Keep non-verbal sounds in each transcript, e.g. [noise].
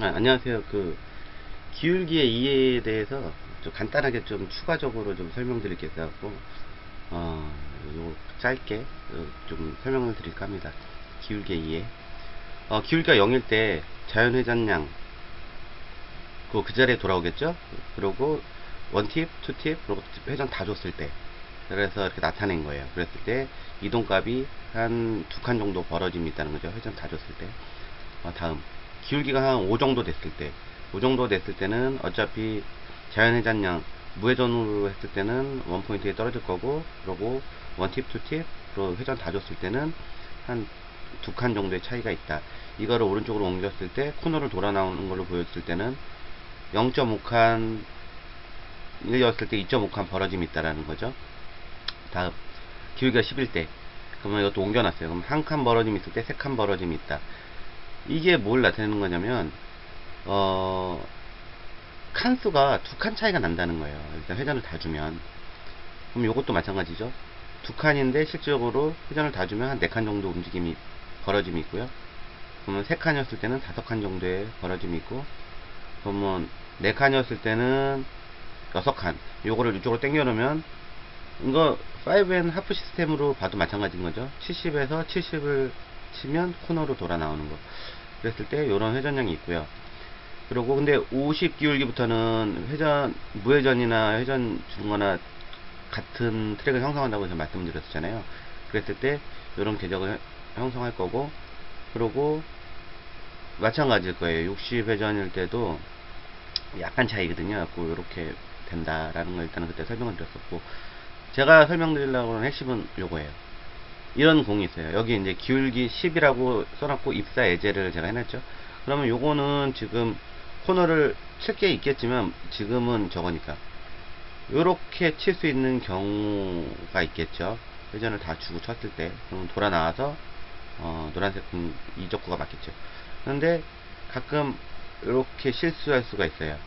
아, 안녕하세요. 그 기울기의 이해에 대해서 좀 간단하게 좀 추가적으로 좀 설명드릴 게 있어갖고 어, 요 짧게 어, 좀 설명을 드릴까 합니다. 기울기의 이해. 어, 기울기가 0일 때 자연 회전량 그, 그 자리에 돌아오겠죠? 그리고 원팁, 투팁, 그리고 회전 다 줬을 때 그래서 이렇게 나타낸 거예요. 그랬을 때 이동값이 한 두 칸 정도 벌어짐이 있다는 거죠. 회전 다 줬을 때. 어, 다음 기울기가 한 5 정도 됐을 때, 5 정도 됐을 때는 어차피 자연회전량 무회전으로 했을 때는 원 포인트에 떨어질 거고, 그리고 원팁, 투팁, 그리고 회전 다 줬을 때는 한 두 칸 정도의 차이가 있다. 이거를 오른쪽으로 옮겼을 때 코너를 돌아 나오는 걸로 보였을 때는 0.5칸 1였을 때 2.5칸 벌어짐이 있다라는 거죠. 다음 기울기가 11대 그러면 이것도 옮겨놨어요. 그럼 한 칸 벌어짐이 있을 때 세 칸 벌어짐이 있다. 이게 뭘 나타내는 거냐면 어 칸수가 두 칸 차이가 난다는 거예요. 일단 회전을 다 주면 그럼 이것도 마찬가지죠. 두 칸인데 실질적으로 회전을 다 주면 한 네 칸 정도 움직임이 벌어짐이 있고요. 그러면 세 칸이었을 때는 다섯 칸 정도의 벌어짐이 있고 그러면 네 칸이었을 때는 여섯 칸 요거를 이쪽으로 당겨 놓으면 이거 5앤 하프 시스템으로 봐도 마찬가지인 거죠. 70에서 70을 치면 코너로 돌아 나오는 거. 그랬을 때 이런 회전량이 있고요. 그리고 근데 50 기울기부터는 회전 무회전이나 회전 주는 거나 같은 트랙을 형성한다고 제가 말씀드렸잖아요. 그랬을 때 이런 궤적을 형성할 거고 그리고 마찬가지일 거예요. 60 회전일 때도 약간 차이거든요. 이렇게 된다라는 걸 일단은 그때 설명을 드렸었고 제가 설명드리려고 하는 핵심은 요거예요. 이런 공이 있어요. 여기 이제 기울기 10이라고 써놨고 입사 예제를 제가 해놨죠. 그러면 요거는 지금 코너를 칠 게 있겠지만 지금은 저거니까 요렇게 칠 수 있는 경우가 있겠죠. 회전을 다 주고 쳤을 때 그럼 돌아 나와서 어, 노란색 이적구가 맞겠죠. 그런데 가끔 이렇게 실수할 수가 있어요.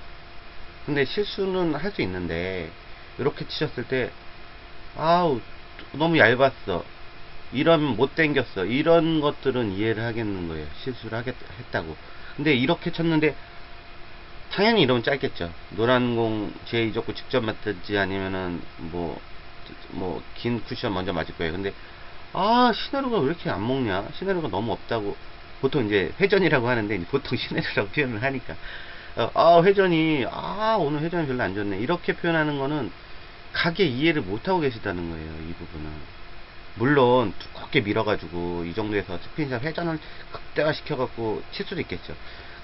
근데 실수는 할 수 있는데 이렇게 치셨을 때 아우 너무 얇았어 이러면 못 당겼어. 이런 것들은 이해를 하겠는 거예요. 실수를 하겠 했다고. 근데 이렇게 쳤는데 당연히 이러면 짧겠죠. 노란 공 제2적구 직접 맞든지 아니면은 뭐 뭐 긴 쿠션 먼저 맞을 거예요. 근데 아 시나리오가 왜 이렇게 안 먹냐? 시나리오가 너무 없다고. 보통 이제 회전이라고 하는데 보통 시나리오라고 [laughs] 표현을 하니까. 어, 아 회전이 아 오늘 회전이 별로 안 좋네. 이렇게 표현하는 거는 가게 이해를 못하고 계시다는 거예요 이 부분은 물론 두껍게 밀어가지고 이 정도에서 스피인샷 회전을 극대화 시켜갖고 칠 수도 있겠죠.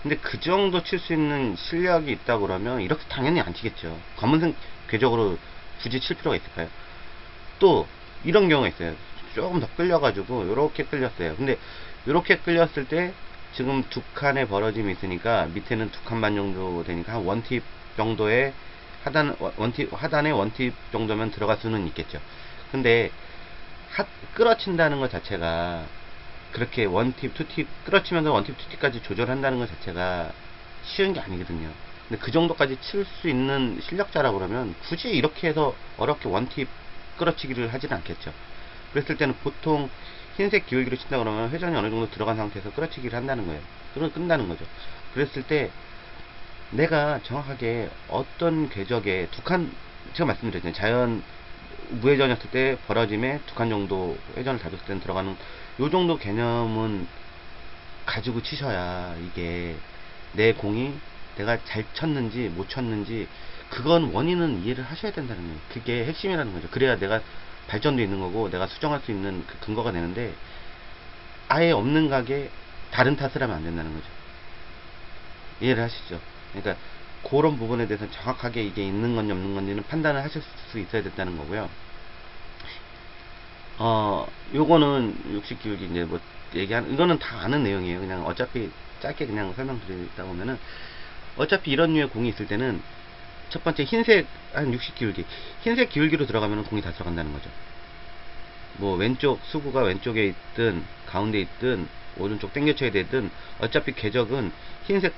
근데 그 정도 칠 수 있는 실력이 있다 그러면 이렇게 당연히 안 치겠죠. 검은색 궤적으로 굳이 칠 필요가 있을까요? 또 이런 경우가 있어요. 조금 더 끌려가지고 이렇게 끌렸어요. 근데 이렇게 끌렸을 때 지금 두 칸의 벌어짐이 있으니까 밑에는 두 칸 반 정도 되니까 한 원팁 정도의 하단 원팁 하단에 원팁 정도면 들어갈 수는 있겠죠. 근데 하, 끌어친다는 것 자체가 그렇게 원팁, 투팁 끌어치면서 원팁, 투팁까지 조절한다는 것 자체가 쉬운 게 아니거든요. 근데 그 정도까지 칠 수 있는 실력자라 그러면 굳이 이렇게 해서 어렵게 원팁 끌어치기를 하지는 않겠죠. 그랬을 때는 보통 흰색 기울기로 친다 그러면 회전이 어느 정도 들어간 상태에서 끌어치기를 한다는 거예요. 그러면 끝나는 거죠. 그랬을 때 내가 정확하게 어떤 궤적에 두 칸, 제가 말씀드렸잖아요. 자연 무회전이었을 때 벌어짐에 두 칸 정도 회전을 다줬을 때는 들어가는 요 정도 개념은 가지고 치셔야 이게 내 공이 내가 잘 쳤는지 못 쳤는지 그건 원인은 이해를 하셔야 된다는 거예요. 그게 핵심이라는 거죠. 그래야 내가 발전도 있는 거고 내가 수정할 수 있는 그 근거가 되는데 아예 없는 가게 다른 탓을 하면 안 된다는 거죠. 이해를 하시죠? 그러니까 그런 부분에 대해서 정확하게 이게 있는 건지 없는 건지는 판단을 하실 수 있어야 된다는 거고요. 어, 요거는 60 기울기 이제 뭐 얘기한 이거는 다 아는 내용이에요. 그냥 어차피 짧게 그냥 설명드리다 보면은 어차피 이런 류의 공이 있을 때는 첫 번째 흰색 한 60 기울기 흰색 기울기로 들어가면 공이 다 들어간다는 거죠 뭐 왼쪽 수구가 왼쪽에 있든 가운데 있든 오른쪽 당겨쳐야 되든 어차피 궤적은 흰색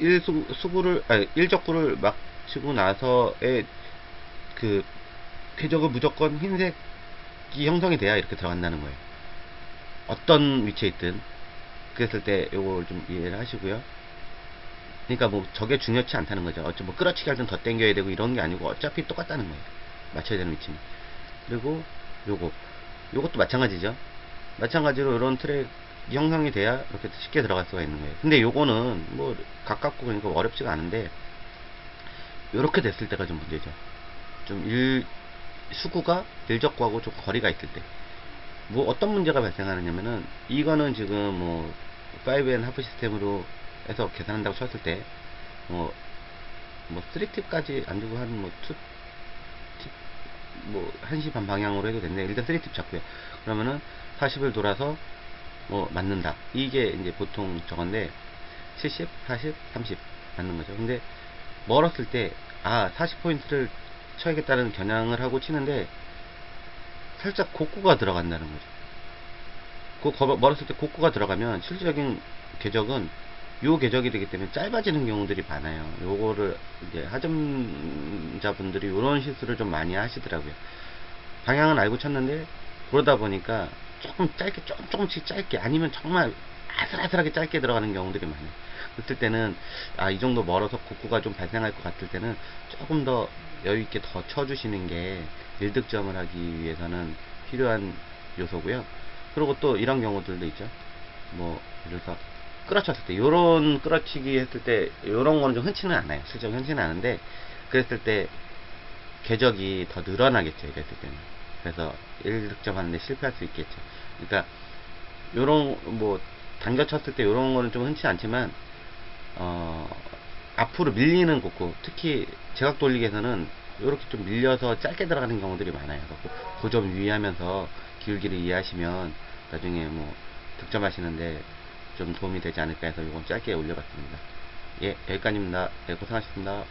1수, 수구를 아니 1적구를 막 치고 나서의 그 궤적은 무조건 흰색이 형성이 돼야 이렇게 들어간다는 거예요 어떤 위치에 있든 그랬을 때 요걸 좀 이해를 하시고요 그러니까 뭐 저게 중요치 않다는 거죠. 어차피 뭐 끌어치기 할 땐 더 당겨야 되고 이런 게 아니고 어차피 똑같다는 거예요. 맞춰야 되는 위치는. 그리고 요거 요것도 마찬가지죠. 마찬가지로 이런 트랙 형성이 돼야 이렇게 쉽게 들어갈 수가 있는 거예요. 근데 요거는 뭐 가깝고 그러니까 어렵지가 않은데 요렇게 됐을 때가 좀 문제죠. 좀 일, 수구가 일적구하고 좀 거리가 있을 때. 뭐 어떤 문제가 발생하느냐면은 이거는 지금 뭐 5N 하프 시스템으로 해서 계산한다고 쳤을 때 뭐, 뭐 3팁까지 안 주고 한뭐 2팁 뭐 1시 반 방향으로 해도 되는데 일단 3팁 잡고요. 그러면은 40을 돌아서 뭐 맞는다. 이게 이제 보통 저건데 70, 40, 30 맞는 거죠. 근데 멀었을 때 아 40포인트를 쳐야겠다는 겨냥을 하고 치는데 살짝 곡구가 들어간다는 거죠. 그 거- 멀었을 때 곡구가 들어가면 실질적인 궤적은 요 궤적이 되기 때문에 짧아지는 경우들이 많아요. 요거를 이제 하점자분들이 요런 실수를 좀 많이 하시더라고요. 방향은 알고 쳤는데 그러다 보니까 조금 짧게 조금 조금씩 짧게 아니면 정말 아슬아슬하게 짧게 들어가는 경우들이 많아요. 그럴 때는 아 이 정도 멀어서 곡구가 좀 발생할 것 같을 때는 조금 더 여유 있게 더 쳐주시는 게 1득점을 하기 위해서는 필요한 요소고요. 그리고 또 이런 경우들도 있죠. 뭐 예를 들어서 끌어쳤을 때 요런 끌어치기 했을 때 요런 거는 좀 흔치는 않아요. 실제로 흔치는 않은데 그랬을 때 궤적이 더 늘어나겠죠. 이랬을 때는. 그래서 1득점 하는데 실패할 수 있겠죠. 그러니까 요런 뭐 당겨 쳤을 때 요런 거는 좀 흔치 않지만 어 앞으로 밀리는 곡구 특히 제각 돌리기에서는 이렇게 좀 밀려서 짧게 들어가는 경우들이 많아요. 그 점 유의하면서 기울기를 이해하시면 나중에 뭐 득점하시는데 좀 도움이 되지 않을까 해서 이건 짧게 올려봤습니다. 예, 여기까지입니다. 예, 고생하셨습니다.